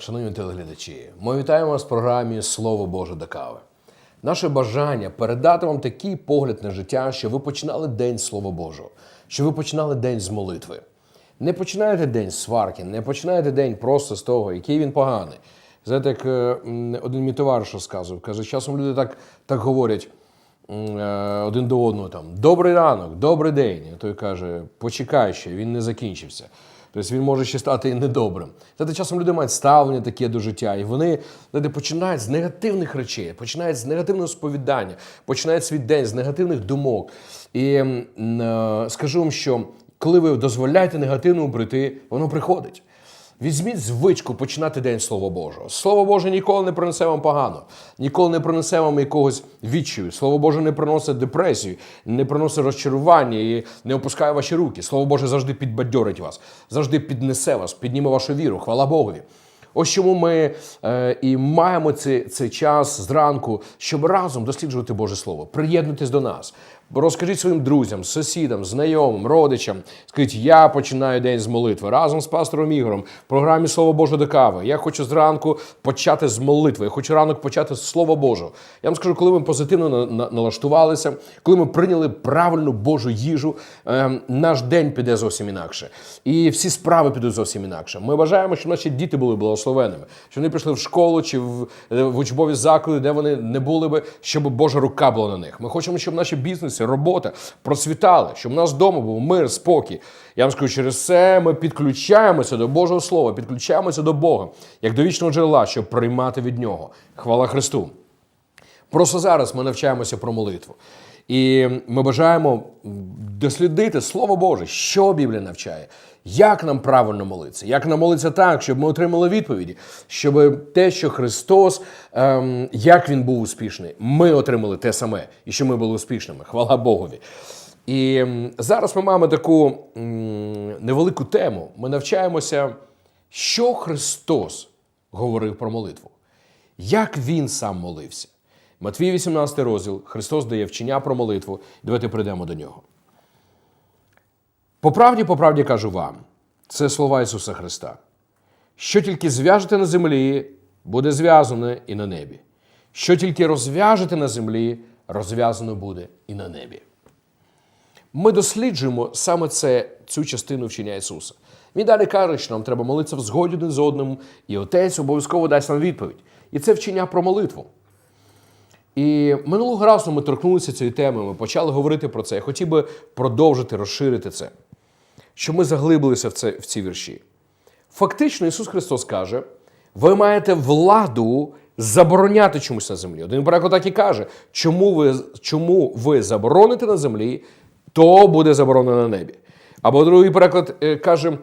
Шановні телеглядачі. Ми вітаємо вас в програмі Слово Боже до кави. Наше бажання передати вам такий погляд на життя, що ви починали день Слова Божого, що ви починали день з молитви. Не починаєте день з сварки, не починаєте день просто з того, який він поганий. Знаєте, як е, один мій товариш розказував, каже, часом люди так, так говорять е, один до одного там добрий ранок, добрий день. А той каже, почекай ще, він не закінчився. Тобто він може ще стати недобрим. Знаєте, часом люди мають ставлення таке до життя, і вони знаєте, починають з негативних речей, починають з негативного сповідання, починають свій день з негативних думок. І е, скажу вам, що коли ви дозволяєте негативному прийти, воно приходить. Візьміть звичку починати день Слова Божого. Слово Боже ніколи не принесе вам погано, ніколи не принесе вам якогось відчаю. Слово Боже не приносить депресію, не приносить розчарування і не опускає ваші руки. Слово Боже завжди підбадьорить вас, завжди піднесе вас, підніме вашу віру. Хвала Богові. Ось чому ми е, і маємо цей, цей час зранку, щоб разом досліджувати Боже Слово. Приєднуйтесь до нас. Розкажіть своїм друзям, сусідам, знайомим, родичам. Скажіть, я починаю день з молитви разом з пастором Ігорем в програмі Слово Боже до кави. Я хочу зранку почати з молитви. Я хочу ранок почати з Слова Божого. Я вам скажу, коли ми позитивно на- на- налаштувалися, коли ми прийняли правильну Божу їжу, е, наш день піде зовсім інакше. І всі справи підуть зовсім інакше. Ми бажаємо, щоб наші діти були благословенними, щоб вони пішли в школу чи в, е, в учбові заклади, де вони не були би, щоб Божа рука була на них. Ми хочемо, щоб наші бізнеси, робота процвітали, щоб у нас вдома був мир, спокій. Я вам скажу, через це ми підключаємося до Божого Слова, підключаємося до Бога, як до вічного джерела, щоб приймати від нього. Хвала Христу. Просто зараз ми навчаємося про молитву. І ми бажаємо дослідити Слово Боже, що Біблія навчає, як нам правильно молитися, як нам молитися так, щоб ми отримали відповіді, щоб те, що Христос, ем, як Він був успішний, ми отримали те саме, і що ми були успішними. Хвала Богові. І зараз ми маємо таку невелику тему. Ми навчаємося, що Христос говорив про молитву, як Він сам молився. Матвій 18 розділ, Христос дає вчення про молитву. Давайте прийдемо до нього. По правді, по правді кажу вам, це слова Ісуса Христа. Що тільки зв'яжете на землі, буде зв'язане і на небі. Що тільки розв'яжете на землі, розв'язано буде і на небі. Ми досліджуємо саме це, цю частину вчення Ісуса. Він далі каже, що нам треба молитися в згоді один з одним, і Отець обов'язково дасть нам відповідь. І це вчення про молитву. І минулого разу ми торкнулися цієї теми, ми почали говорити про це. Я хотів би продовжити, розширити це, щоб ми заглибилися в, це, в ці вірші. Фактично, Ісус Христос каже: ви маєте владу забороняти чомусь на землі. Один переклад так і каже, чому ви, чому ви забороните на землі, то буде заборонено на небі. Або другий переклад е, каже,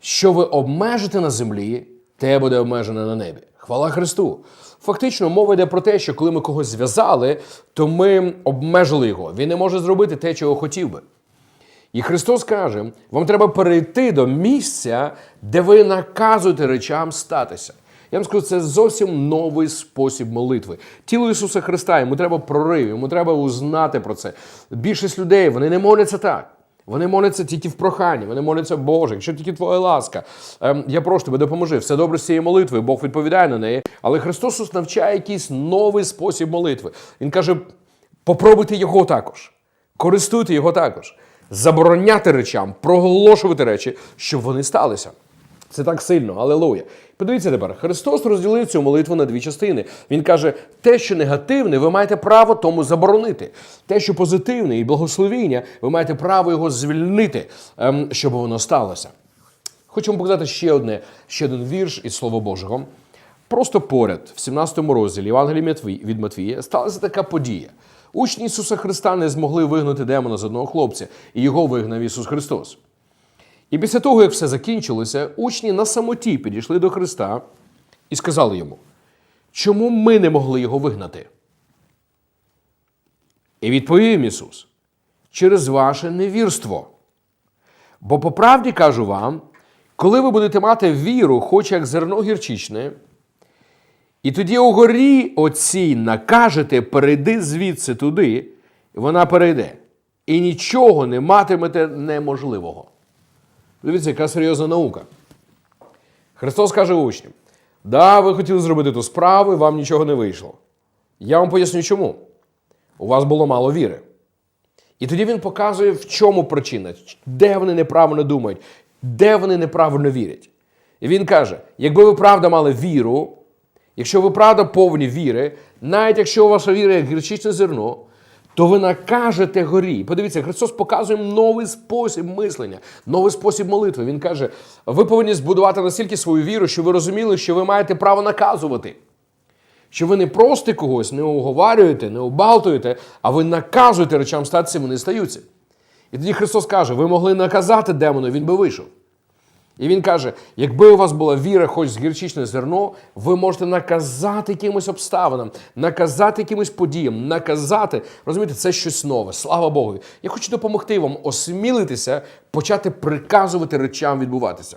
що ви обмежите на землі, те буде обмежено на небі. Хвала Христу. Фактично, мова йде про те, що коли ми когось зв'язали, то ми обмежили його. Він не може зробити те, чого хотів би. І Христос каже: вам треба перейти до місця, де ви наказуєте речам статися. Я вам скажу, це зовсім новий спосіб молитви. Тіло Ісуса Христа, йому треба прорив, йому треба узнати про це. Більшість людей вони не моляться так. Вони моляться тільки в проханні, вони моляться Боже, якщо тільки твоя ласка. Ем, я прошу тебе, допоможи. Все добре з цією молитвою, Бог відповідає на неї. Але Христос навчає якийсь новий спосіб молитви. Він каже: попробуйте його також, користуйте його також, забороняти речам, проголошувати речі, щоб вони сталися. Це так сильно, алелуя. Подивіться тепер, Христос розділив цю молитву на дві частини. Він каже, те, що негативне, ви маєте право тому заборонити. Те, що позитивне і благословіння, ви маєте право його звільнити, ем, щоб воно сталося. Хочу вам показати ще одне, ще один вірш із Слова Божого. Просто поряд, в 17 розділі Євангелії від Матвія, сталася така подія. Учні Ісуса Христа не змогли вигнати демона з одного хлопця, і його вигнав Ісус Христос. І після того, як все закінчилося, учні на самоті підійшли до Христа і сказали йому, чому ми не могли його вигнати? І відповів Ісус, через ваше невірство. Бо по правді кажу вам, коли ви будете мати віру, хоч як зерно гірчичне, і тоді у горі оцій накажете, перейди звідси туди, вона перейде. І нічого не матимете неможливого. Дивіться, яка серйозна наука. Христос каже учням: Да, ви хотіли зробити ту справу, і вам нічого не вийшло. Я вам поясню чому. У вас було мало віри. І тоді він показує, в чому причина, де вони неправильно думають, де вони неправильно вірять. І він каже: якби ви правда мали віру, якщо ви правда повні віри, навіть якщо у ваша віра як гірчичне зерно, то ви накажете горі. Подивіться, Христос показує новий спосіб мислення, новий спосіб молитви. Він каже: ви повинні збудувати настільки свою віру, що ви розуміли, що ви маєте право наказувати. Що ви не просто когось не уговарюєте, не обалтуєте, а ви наказуєте речам статися, вони стаються. І тоді Христос каже: ви могли наказати демону, він би вийшов. І він каже: якби у вас була віра, хоч з гірчичне зерно, ви можете наказати якимось обставинам, наказати якимось подіям, наказати. Розумієте, це щось нове. Слава Богу. Я хочу допомогти вам осмілитися, почати приказувати речам відбуватися.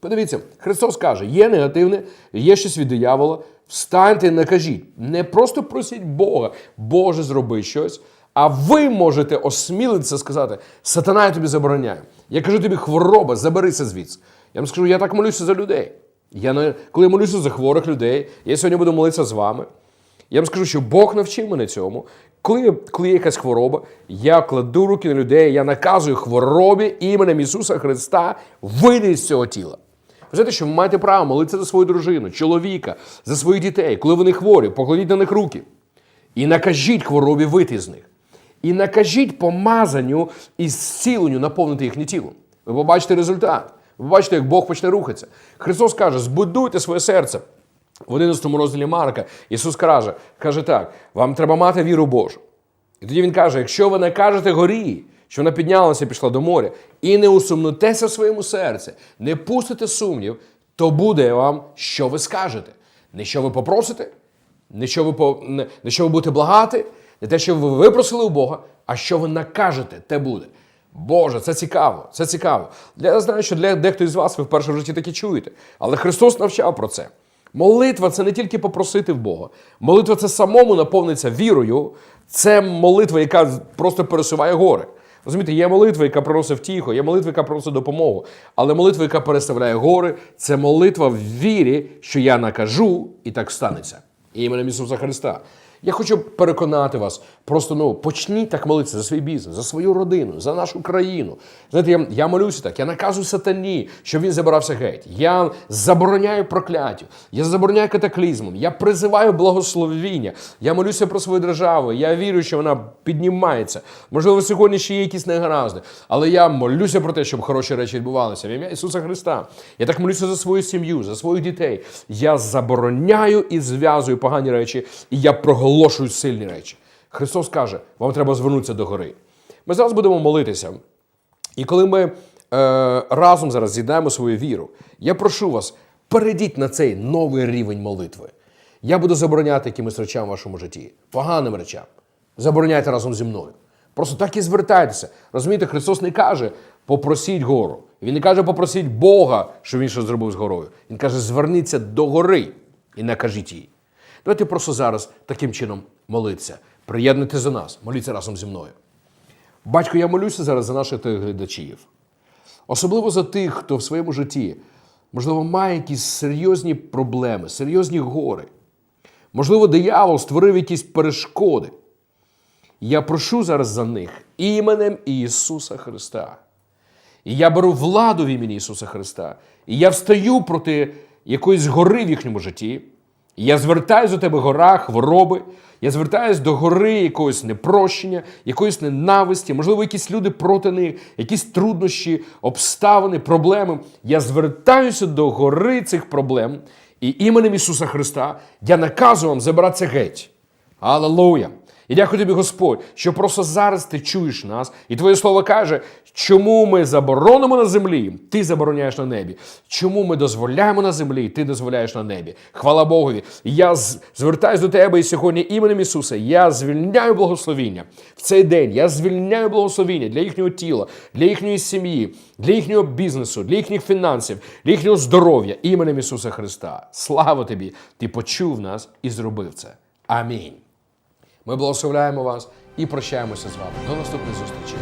Подивіться, Христос каже: є негативне, є щось від диявола. Встаньте і накажіть. Не просто просіть Бога, Боже, зроби щось. А ви можете осмілитися сказати: Сатана, я тобі забороняю. Я кажу тобі, хвороба, заберися звідси. Я вам скажу, я так молюся за людей. Я не, коли я молюся за хворих людей, я сьогодні буду молитися з вами. Я вам скажу, що Бог навчив мене цьому. Коли, коли є якась хвороба, я кладу руки на людей, я наказую хворобі іменем Ісуса Христа вийди з цього тіла. Ви знаєте, що ви маєте право молитися за свою дружину, чоловіка, за своїх дітей, коли вони хворі, покладіть на них руки. І накажіть хворобі вийти з них. І накажіть помазанню і зціленню наповнити їхнє тіло. Ви побачите результат. Ви побачите, як Бог почне рухатися. Христос каже: збудуйте своє серце. В 11 розділі Марка Ісус каже, каже так: вам треба мати віру Божу. І тоді Він каже: якщо ви накажете горі, що вона піднялася і пішла до моря, і не усумнутеся в своєму серці, не пустите сумнів, то буде вам, що ви скажете. Не що ви попросите, не що ви, по, не що ви будете благати, не те, що ви випросили у Бога, а що ви накажете, те буде. Боже, це цікаво, це цікаво. Я знаю, що для дехто із вас ви вперше в житті таке чуєте, але Христос навчав про це. Молитва це не тільки попросити в Бога. Молитва це самому наповниться вірою. Це молитва, яка просто пересуває гори. Розумієте, є молитва, яка приносить втіху, є молитва, яка приносить допомогу. Але молитва, яка переставляє гори, це молитва в вірі, що я накажу, і так станеться. І Іменем Ісуса Христа. Я хочу переконати вас, просто ну почніть так молитися за свій бізнес, за свою родину, за нашу країну. Знаєте, я, я молюся так, я наказую сатані, щоб він забирався геть. Я забороняю прокляттю, я забороняю катаклізмом, я призиваю благословіння, я молюся про свою державу, я вірю, що вона піднімається. Можливо, сьогодні ще є якісь негаразди, але я молюся про те, щоб хороші речі відбувалися. В ім'я Ісуса Христа. Я так молюся за свою сім'ю, за своїх дітей. Я забороняю і зв'язую погані речі, і я проголошую сильні речі. Христос каже, вам треба звернутися до гори. Ми зараз будемо молитися. І коли ми е, разом зараз з'єднаємо свою віру, я прошу вас, перейдіть на цей новий рівень молитви. Я буду забороняти якимось речам в вашому житті, поганим речам. Забороняйте разом зі мною. Просто так і звертайтеся. Розумієте, Христос не каже, попросіть гору. Він не каже, попросіть Бога, що він щось зробив з горою. Він каже, зверніться до гори і накажіть їй. Давайте просто зараз таким чином молитися. Приєднуйтесь до нас, моліться разом зі мною. Батько, я молюся зараз за наших глядачів. Особливо за тих, хто в своєму житті, можливо, має якісь серйозні проблеми, серйозні гори. Можливо, диявол створив якісь перешкоди. Я прошу зараз за них іменем Ісуса Христа. І я беру владу в імені Ісуса Христа. І я встаю проти якоїсь гори в їхньому житті. Я звертаюсь до тебе гора, хвороби. Я звертаюсь до гори якогось непрощення, якоїсь ненависті, можливо, якісь люди проти них, якісь труднощі, обставини, проблеми. Я звертаюся до гори цих проблем. І іменем Ісуса Христа я наказую вам забиратися геть. Аллилуйя! І дякую тобі, Господь, що просто зараз ти чуєш нас, і твоє слово каже, чому ми заборонимо на землі, ти забороняєш на небі. Чому ми дозволяємо на землі, ти дозволяєш на небі. Хвала Богові. Я звертаюсь до тебе і сьогодні іменем Ісуса. Я звільняю благословіння в цей день. Я звільняю благословіння для їхнього тіла, для їхньої сім'ї, для їхнього бізнесу, для їхніх фінансів, для їхнього здоров'я іменем Ісуса Христа. Слава тобі! Ти почув нас і зробив це. Амінь. Ми благословляємо вас і прощаємося з вами. До наступних зустрічей.